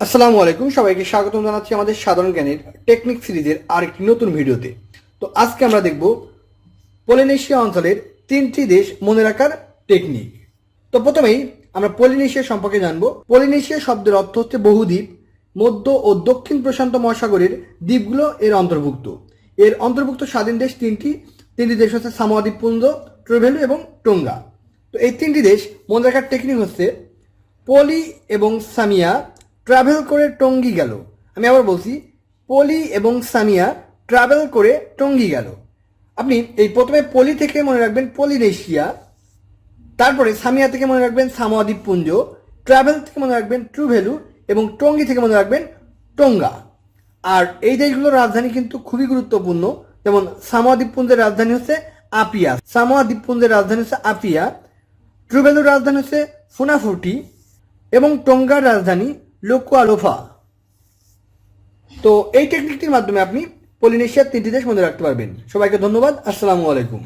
আসসালামু আলাইকুম, সবাইকে স্বাগতম জানাচ্ছি আমাদের সাধারণ জ্ঞানের টেকনিক সিরিজের আরেকটি নতুন ভিডিওতে। তো আজকে আমরা দেখব পলিনেশিয়া অঞ্চলের তিনটি দেশ মনে রাখার টেকনিক। তো প্রথমেই আমরা পলিনেশিয়া সম্পর্কে জানব। পলিনেশিয়া শব্দের অর্থ হচ্ছে বহুদ্বীপ, মধ্য ও দক্ষিণ প্রশান্ত মহাসাগরের দ্বীপগুলো এর অন্তর্ভুক্ত। এর অন্তর্ভুক্ত স্বাধীন দেশ তিনটি। তিনটি দেশ হচ্ছে সামোয়া দ্বীপপুঞ্জ, ট্রেভেলু এবং টোঙ্গা। তো এই তিনটি দেশ মনে রাখার টেকনিক হচ্ছে পলি এবং সামিয়া ট্রাভেল করে টঙ্গি গেল। আমি আবার বলছি, পলি এবং সামিয়া ট্রাভেল করে টঙ্গি গেল। আপনি এই প্রথমে পলি থেকে মনে রাখবেন পলিনেশিয়া, তারপরে সামিয়া থেকে মনে রাখবেন সামোয়া দ্বীপপুঞ্জ, ট্রাভেল থেকে মনে রাখবেন ট্রু ভ্যালু এবং টঙ্গি থেকে মনে রাখবেন টোঙ্গা। আর এই দেশগুলোর রাজধানী কিন্তু খুবই গুরুত্বপূর্ণ। যেমন সামোয়া দ্বীপপুঞ্জের রাজধানী হচ্ছে আপিয়া। সামোয়া দ্বীপপুঞ্জের রাজধানী হচ্ছে আপিয়া। ট্রুভেলুর রাজধানী হচ্ছে ফুনাফুটি এবং টঙ্গার রাজধানী লোকুয়ালোফা তো এই টেকনিকটির মাধ্যমে আপনি পলিনেশিয়ার তিনটি দেশ মনে রাখতে পারবেন। সবাইকে ধন্যবাদ। আসসালামু আলাইকুম।